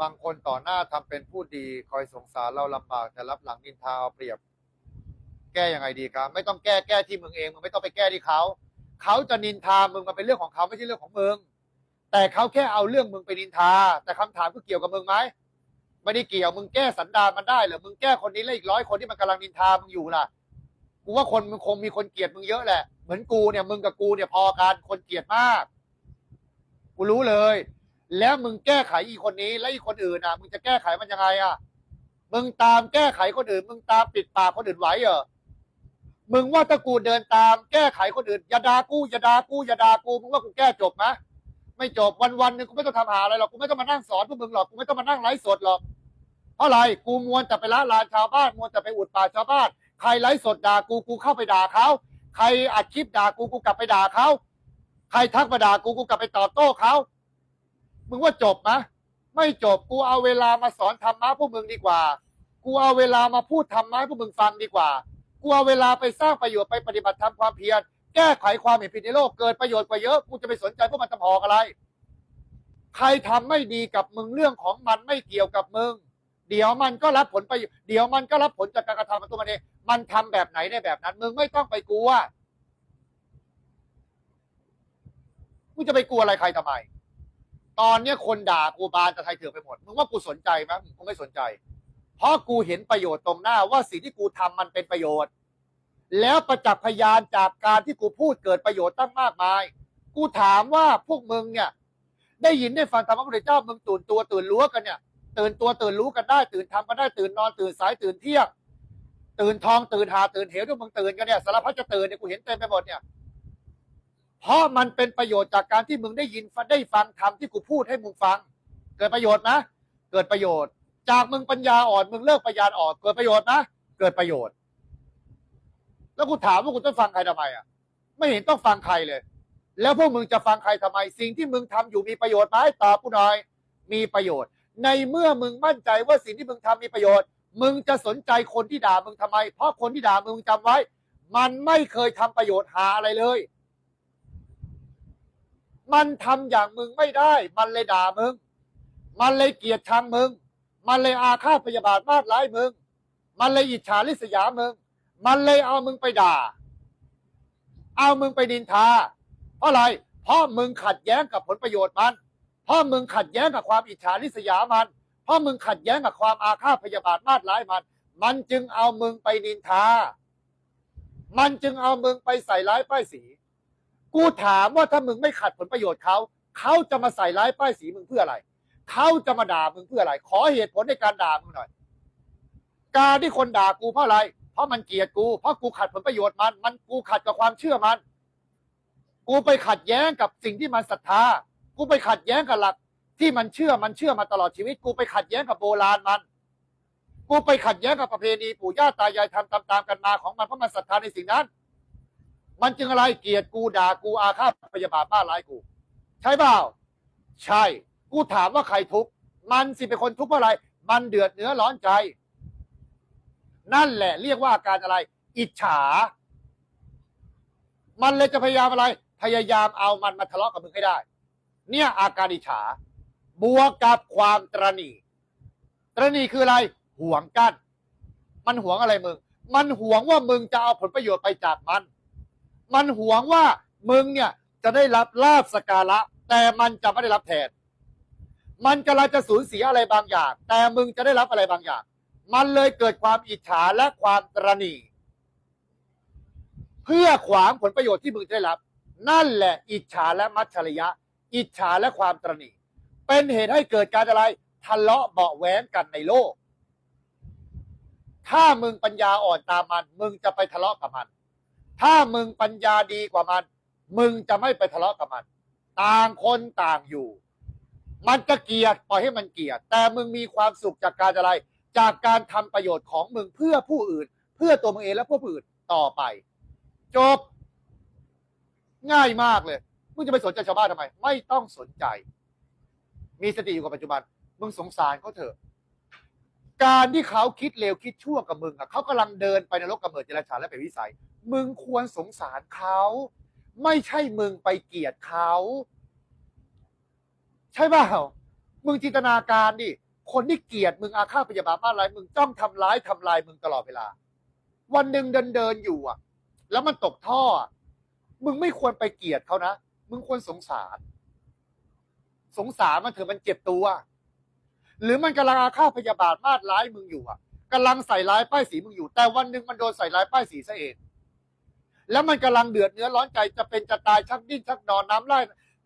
บางคนต่อหน้าทำเป็นผู้ดี คอยสงสารเราลำบากแต่รับหลังนินทาเอาเปรียบ แก้ยังไงดีครับ ไม่ต้องแก้แก้ที่มึงเองมึงไม่ต้องไปแก้ที่เขาเขาจะนินทามึงมาเป็นเรื่องของเขาไม่ใช่เรื่องของมึงแต่เขาแค่เอาเรื่องมึงไปนินทา แต่คำถามคือเกี่ยวกับมึงไหมไม่ได้เกี่ยวมึงแก้สันดานมันได้เหรอมึงแก้คนนี้แล้วอีกร้อยคนที่มันกำลังนินทามึงอยู่ล่ะกูว่าคนมึงคงมีคนเกลียดมึงเยอะแหละ เหมือนกูเนี่ยมึงกับกูเนี่ยพอกันคนเกลียดมาก กูรู้เลย แล้วมึงแก้ไขอีกคนนี้ แล้วอีกคนอื่นอะ มึงจะแก้ไขมันยังไงอะ มึงตามแก้ไขคนอื่น มึงตามปิดปากคนอื่นไหวเหรอมึงว่าถ้ากูเดินตามแก้ไขคนอื่นอย่าด่ากูอย่าด่ากูอย่าด่ากูมึงว่ากูแก้จบไหมไม่จบวันวันหนึงกูไม่ต้องทำหาอะไรหรอกกูไม่ต้องมานั่งสอนพวกมึงหรอกกูไม่ต้องมานั่งไลฟ์สดหรอกเพราะอะไรกูมวนแต่ไปละลานชาวบ้านมวนแต่ไปอุดป่าชาวบ้านใครไลฟ์สดด่ากูกูเข้าไปด่าเขาใครอัดคลิปด่ากูกูกลับไปด่าเขาใครทักมาด่ากูกูกลับไปตอบโต้เขา มึงว่าจบไหมไม่จบกูเอาเวลามาสอนธรรมะพวกมึงดีกว่า กูเอาเวลามาพูดธรรมะให้พวกมึงฟังดีกว่า กูเอาเวลาไปสร้างประโยชน์ไปปฏิบัติธรรมความเพียรแก้ไขความเห็นผิดในโลกเกิดประโยชน์กว่าเยอะกูจะไปสนใจพวกมันทำหอกอะไร ใครทำไม่ดีกับมึงเรื่องของมันไม่เกี่ยวกับมึงเดี๋ยวมันก็รับผลไปเดี๋ยวมันก็รับผลจากการกระทำของตัวมันเองมันทำแบบไหนได้แบบนั้น มึงไม่ต้องไปกลัวมึงจะไปกลัวอะไรใครทำไม ตอนเนี้ยคนด่ากูบานตะไทยเถื่อนไปหมดมึงว่ากูสนใจไหมกูไม่สนใจ เพราะกูเห็นประโยชน์ตรงหน้าว่าสิ่งที่กูทำมันเป็นประโยชน์ แล้วประจักษ์พยานจากการที่กูพูดเกิดประโยชน์ตั้งมากมาย กูถามว่าพวกมึงเนี่ย ได้ยินได้ฟังธรรมะพระพุทธเจ้ามึงตื่นตัวตื่นรู้กันเนี่ย ตื่นตัวตื่นรู้กันได้ ตื่นทำกันได้ตื่นนอนตื่นสายตื่นเที่ยงตื่นทองตื่นหาตื่นเหวทุกมึงตื่นกันเนี่ยสารพัดจะตื่นเนี่ยกูเห็นเต็มไปหมดเนี่ย เพราะมันเป็นประโยชน์จากการที่มึงได้ยินได้ฟังธรรมที่กูพูดให้มึงฟัง เกิดประโยชน์นะ เกิดประโยชน์ จากมึงปัญญาอ่อน มึงเลิกปัญญาอ่อนเกิดประโยชน์นะ เกิดประโยชน์ แล้วกูถามว่ากูต้องฟังใครทำไมอะ ไม่เห็นต้องฟังใครเลย แล้วพวกมึงจะฟังใครทำไม สิ่งที่มึงทำอยู่มีประโยชน์ไหมตอบกูหน่อย มีประโยชน์ ในเมื่อมึงมั่นใจว่าสิ่งที่มึงทำมีประโยชน์ มึงจะสนใจคนที่ด่ามึงทำไม เพราะคนที่ด่ามึงจำไว้ มันไม่เคยทำประโยชน์หาอะไรเลย มันทำอย่างมึงไม่ได้ มันเลยด่ามึง มันเลยเกลียดชังมึง มันเลยอาฆาตพยาบาทมาดร้ายมึง มันเลยอิจฉาริษยามึง มันเลยเอามึงไปด่า เอามึงไปดินทา เพราะอะไร เพราะมึงขัดแย้งกับผลประโยชน์มัน เพราะมึงขัดแย้งกับความอิจฉาริษยามัน เพราะมึงขัดแย้งกับความอาฆาตพยาบาทมาดร้ายมัน มันจึงเอามึงไปนินทา มันจึงเอามึงไปใส่ร้ายป้ายสี กูถามว่าถ้ามึงไม่ขัดผลประโยชน์เขาเขาจะมาใส่ร้ายป้ายสีมึงเพื่ออะไรเขาจะมาด่ามึงเพื่ออะไร ขอเหตุผลในการด่ามึงหน่อย การที่คนด่ากูเพราะอะไร เพราะมันเกลียดกู เพราะกูขัดผลประโยชน์มัน มันกูขัดกับความเชื่อมัน กูไปขัดแย้งกับสิ่งที่มันศรัทธา กูไปขัดแย้งกับหลัก ที่มันเชื่อมันเชื่อมาตลอดชีวิต กูไปขัดแย้งกับโบราณมัน กูไปขัดแย้งกับประเพณีปู่ย่าตายายทำตามๆกันมาของมันเพราะมันศรัทธาในสิ่งนั้น มันจึงอะไรเกลียดกูด่ากูอาฆาตพยาบาทบ้าร้ายกู ใช่เปล่า ใช่ กูถามว่าใครทุกข์มันสิเป็นคนทุกข์เพราะอะไร มันเดือดเนื้อร้อนใจ นั่นแหละ เรียกว่าอาการอะไร อิจฉา มันเลยจะพยายามอะไร พยายามเอามันมาทะเลาะกับมึงให้ได้ เนี่ยอาการอิจฉา บวกกับความตรณีตรณีคืออะไร ห่วงกัน้น มันห่วงอะไรมึง มันห่วงว่ามึงจะเอาผลประโยชน์ไปจากมัน มันหวงว่ามึงเนี่ยจะได้รับลาบสการะ แต่มันจะไม่ได้รับแทน มันกำลังจะสูญเสียอะไรบางอย่าง แต่มึงจะได้รับอะไรบางอย่าง มันเลยเกิดความอิจฉาและความตรณีเพื่อขวางผลประโยชน์ที่มึงได้รับ นั่นแหละอิจฉาและมัจฉริยะ อิจฉาและความตรณีเป็นเหตุให้เกิดการอะไรทะเลาะเบาะแว้งกันในโลก ถ้ามึงปัญญาอ่อนตามมัน มึงจะไปทะเลาะกับมัน ถ้ามึงปัญญาดีกว่ามัน มึงจะไม่ไปทะเลาะกับมัน ต่างคนต่างอยู่ มันจะเกลียดปล่อยให้มันเกลียด แต่มึงมีความสุขจากการอะไร จากการทำประโยชน์ของมึงเพื่อผู้อื่น เพื่อตัวมึงเองและผู้อื่นต่อไป จบ ง่ายมากเลย มึงจะไปสนใจชาวบ้านทำไม ไม่ต้องสนใจ มีสติอยู่กับปัจจุบัน มึงสงสารเขาเถอะ การที่เขาคิดเลวคิดชั่วกับมึงอะเขากำลังเดินไปในรกกำเนิดเจรฉานและเป็นวิสัย มึงควรสงสารเขา ไม่ใช่มึงไปเกลียดเขา ใช่เปล่ามึงจินตนาการดิคนที่เกลียดมึงอาฆาตพยาบาทมาร้ายมึงจ้องทำร้ายทำลายมึงตลอดเวลา วันหนึ่งเดินเดินๆอยู่อะ แล้วมันตกท่อ มึงไม่ควรไปเกลียดเขานะ มึงควรสงสาร สงสารมันเถอะมันเจ็บตัว หรือมันกำลังอาฆาตพยาบาทมาดร้ายมึงอยู่อะกำลังใส่ร้ายป้ายสีมึงอยู่ แต่วันหนึ่งมันโดนใส่ร้ายป้ายสีซะเองแล้วมันกำลังเดือดเนื้อร้อนใจจะเป็นจะตายชักดิ้นชักนอนน้ำไหล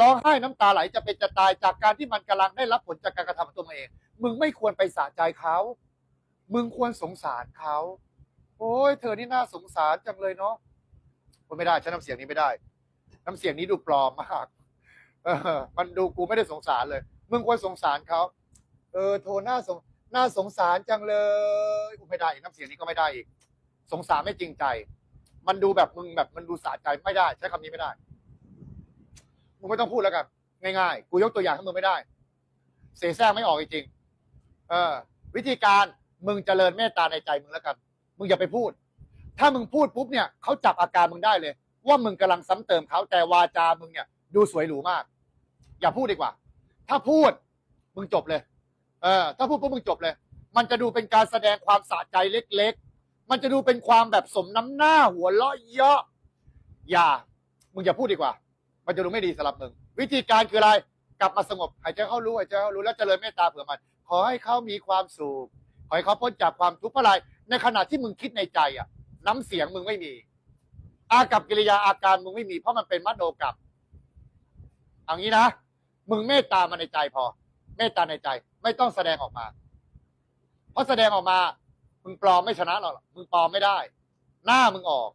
ร้องไห้น้ำตาไหลจะเป็นจะตายจากการที่มันกำลังได้รับผลจากการกระทำของตัวเอง มึงไม่ควรไปสะใจเขา มึงควรสงสารเขา โอ้ยเธอนี่น่าสงสารจังเลยเนาะมันไม่ได้ฉันน้ำเสียงนี้ไม่ได้ น้ำเสียงนี้ดูปลอมมาก เออ มันดูกูไม่ได้สงสารเลย มึงควรสงสารเขา ออโทน่าสงน่าสงสารจังเลยกูไม่ได้อีกน้ำเสียงนี้ก็ไม่ได้อีก สงสารไม่จริงใจ มันดูแบบมึงแบบมันดูสะใจไม่ได้ ใช้คำนี้ไม่ได้ มึงไม่ต้องพูดแล้วกัน ง่ายๆ กูยกตัวอย่างให้มึงไม่ได้ เสแสร้งไม่ออกจริงๆเออ วิธีการมึงเจริญเมตตาในใจมึงแล้วกัน มึงอย่าไปพูด ถ้ามึงพูดปุ๊บเนี่ยเขาจับอาการมึงได้เลย ว่ามึงกำลังซ้ำเติมเขาแต่วาจามึงเนี่ย ดูสวยหรูมาก อย่าพูดดีกว่า ถ้าพูด มึงจบเลย เออถ้าพูดปุ๊บมึงจบเลย มันจะดูเป็นการแสดงความสะใจเล็ก ๆ มันจะดูเป็นความแบบสมน้ำหน้าหัวเราะเยาะอย่า มึงอย่าพูดดีกว่า มันจะดูไม่ดีสำหรับมึง วิธีการคืออะไร กลับมาสงบหายใจเข้ารู้หายใจเข้ารู้แล้วเจริญเมตตาเผื่อมัน ขอให้เขามีความสุข ขอให้เขาพ้นจากความทุกข์เพราะอะไร ในขณะที่มึงคิดในใจอะ น้ำเสียงมึงไม่มี อากับกิริยาอาการมึงไม่มี เพราะมันเป็นมโนกรรมเอย่างนี้นะ มึงเมตตามาในใจพอ เมตตาในใจ ไม่ต้องแสดงออกมา เพราะแสดงออกมา มึงปลอมไม่ชนะหรอกมึงปลอมไม่ได้ หน้ามึงออก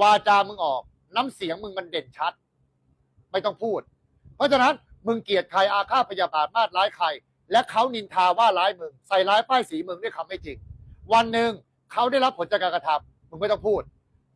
วาจามึงออก น้ำเสียงมึงมันเด่นชัด ไม่ต้องพูด เพราะฉะนั้นมึงเกลียดใครอาฆาตพยาบาทมาดร้ายใคร และเขานินทาว่าร้ายมึง ใส่ร้ายป้ายสีมึงด้วยคำไม่จริง วันหนึ่งเขาได้รับผลจากการกระทำมึงไม่ต้องพูด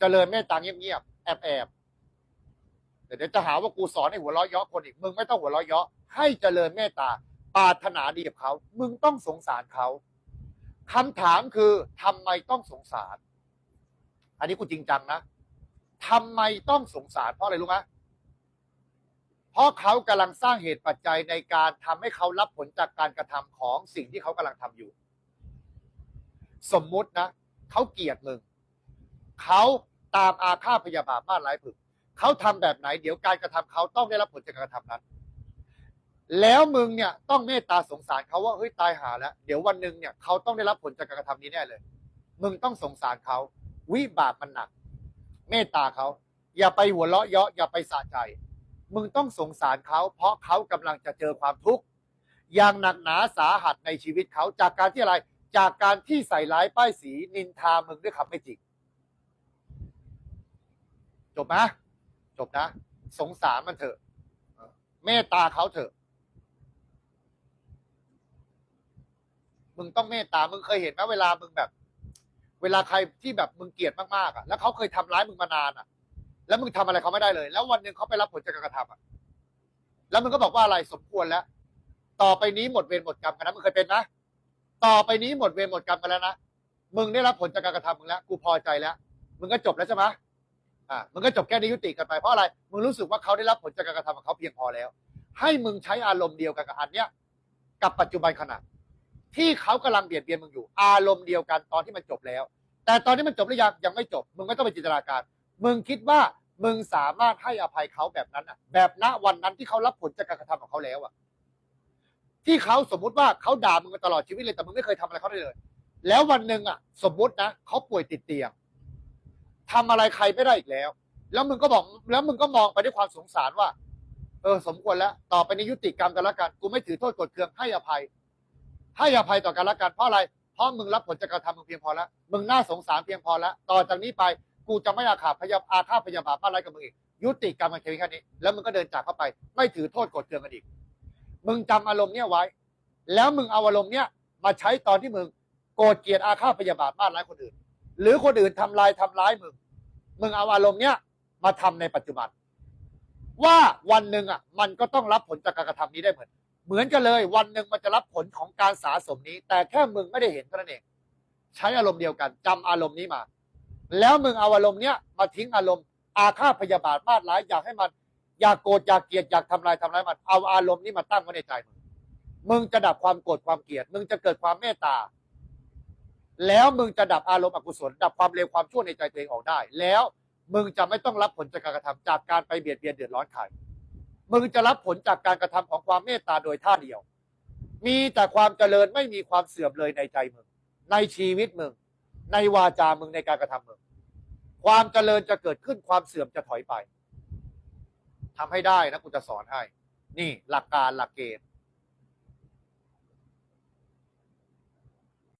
เจริญเมตตาเงียบๆแอบแอบๆเดี๋ยวจะหาว่ากูสอนให้หัวเราะเยาะคนอีก มึงไม่ต้องหัวเราะเยาะให้เจริญเมตตา ปรารถนาดีกับเขา มึงต้องสงสารเขาคำถามคือทำไมต้องสงสาร อันนี้กูจริงจังนะทำไมต้องสงสารเพราะอะไรรู้ไหมเพราะเขากำลังสร้างเหตุปัจจัยในการทำให้เขารับผลจากการกระทำของสิ่งที่เขากำลังทำอยู่ สมมุตินะเขาเกลียดมึงเขาตามอาฆาตพยาบาทมาร้ายผึกเขาทำแบบไหน เดี๋ยวการกระทำเขาต้องได้รับผลจากการกระทำนั้น แล้วมึงเนี่ยต้องเมตตาสงสารเขาว่าเฮ้ยตายหาแล้ว เดี๋ยววันหนึ่งเนี่ยเขาต้องได้รับผลจากการกระทำนี้แน่เลย มึงต้องสงสารเขา วิบากมันหนัก เมตตาเขา อย่าไปหัวเราะเยาะอย่าไปสะใจ มึงต้องสงสารเขา เพราะเขากำลังจะเจอความทุกข์อย่างหนักหนาสาหัสในชีวิตเขาจากการที่อะไร จากการที่ใส่ร้ายป้ายสีนินทามึงด้วยคำไม่จริงจบไหมจบนะ สงสารมันเถอะ เมตตาเขาเถอะ มึงต้องเมตตา มึงเคยเห็นไหมเวลามึงแบบ เวลาใครที่แบบมึงเกลียดมากๆอะ แล้วเขาเคยทำร้ายมึงมานานอะ แล้วมึงทำอะไรเขาไม่ได้เลย แล้ววันหนึ่งเขาไปรับผลจากการกระทำอะ แล้วมึงก็บอกว่าอะไรสมควรแล้ว ต่อไปนี้หมดเวรหมดกรรมกันนะมึงเคยเป็นนะต่อไปนี้หมดเวรหมดกรรมกันแล้วนะมึงได้รับผลจากการกระทำมึงแล้วกูพอใจแล้ว มึงก็จบแล้วใช่ไหมอ่ามึงก็จบแค่นี้ยุติกันไปเพราะอะไร มึงรู้สึกว่าเขาได้รับผลจากการกระทำของเขาเพียงพอแล้ว ให้มึงใช้อารมณ์เดียวกันกับอันเนี้ย กับปัจจุบันขณะ ที่เขากำลังเบียดเบียนมึงอยู่ อารมณ์เดียวกันตอนที่มันจบแล้ว แต่ตอนนี้มันจบหรือยังยังไม่จบ มึงไม่ต้องไปจินตนาการ มึงคิดว่ามึงสามารถให้อภัยเขาแบบนั้นอะ แบบณวันนั้นที่เขารับผลจากการกระทำของเขาแล้วอะ ที่เขาสมมุติว่าเขาด่ามึงมาตลอดชีวิตเลยแต่มึงไม่เคยทำอะไรเขาได้เลย แล้ววันหนึ่งอะ สมมุตินะเขาป่วยติดเตียงทำอะไรใครไม่ได้อีกแล้ว แล้วมึงก็บอกแล้วมึงก็มองไปด้วยความสงสารว่า เออสมควรแล้ว ต่อไปในยุติกรรมกันละกันกูไม่ถือโทษกดเคืองให้อภัย ให้อภัยต่อกันละกันเพราะอะไร เพราะมึงรับผลจากการทำมึงเพียงพอแล้ว มึงน่าสงสารเพียงพอแล้ว ต่อจากนี้ไปกูจะไม่อาฆาตพยาอาฆาตพยาบาทอะไรกับมึงอีก ยุติกรรมกันแค่นี้ แล้วมึงก็เดินจากเข้าไป ไม่ถือโทษกดเคืองกันอีก มึงจำอารมณ์เนี้ยไว้ แล้วมึงเอาอารมณ์เนี้ยมาใช้ตอนที่มึงโกรธเกลียดอาฆาตพยาบาทบ้านร้ายคนอื่น หรือคนอื่นทำลายทำร้ายมึง มึงเอาอารมณ์เนี้ยมาทำในปัจจุบัน ว่าวันหนึ่งอะ มันก็ต้องรับผลจากการกระทำนี้ได้เหมือน เหมือนกันเลยวันหนึ่งมันจะรับผลของการสะสมนี้ แต่แค่มึงไม่ได้เห็นเท่านั้นเองใช้อารมณ์เดียวกันจำอารมณ์นี้มา แล้วมึงเอาอารมณ์เนี้ยมาทิ้งอารมณ์ อาฆาตพยาบาทมาดร้ายอยากให้มัน อยากโกรธอยากเกลียดอยากทำลายทำร้ายมันเอาอารมณ์นี้มาตั้งไว้ในใจมึงมึงจะดับความโกรธความเกลียด มึงจะเกิดความเมตตา แล้วมึงจะดับอารมณ์อกุศล ดับความเลวความชั่วในใจตัวเองออกได้ แล้วมึงจะไม่ต้องรับผลจากการกระทำจากการไปเบียดเบียนเดือดร้อนใคร มึงจะรับผลจากการกระทำของความเมตตาโดยท่าเดียว มีแต่ความเจริญไม่มีความเสื่อมเลยในใจมึง ในชีวิตมึง ในวาจามึงในการกระทำมึง ความเจริญจะเกิดขึ้นความเสื่อมจะถอยไปทำให้ได้นะกูจะสอนให้ นี่หลักการหลักเกณฑ์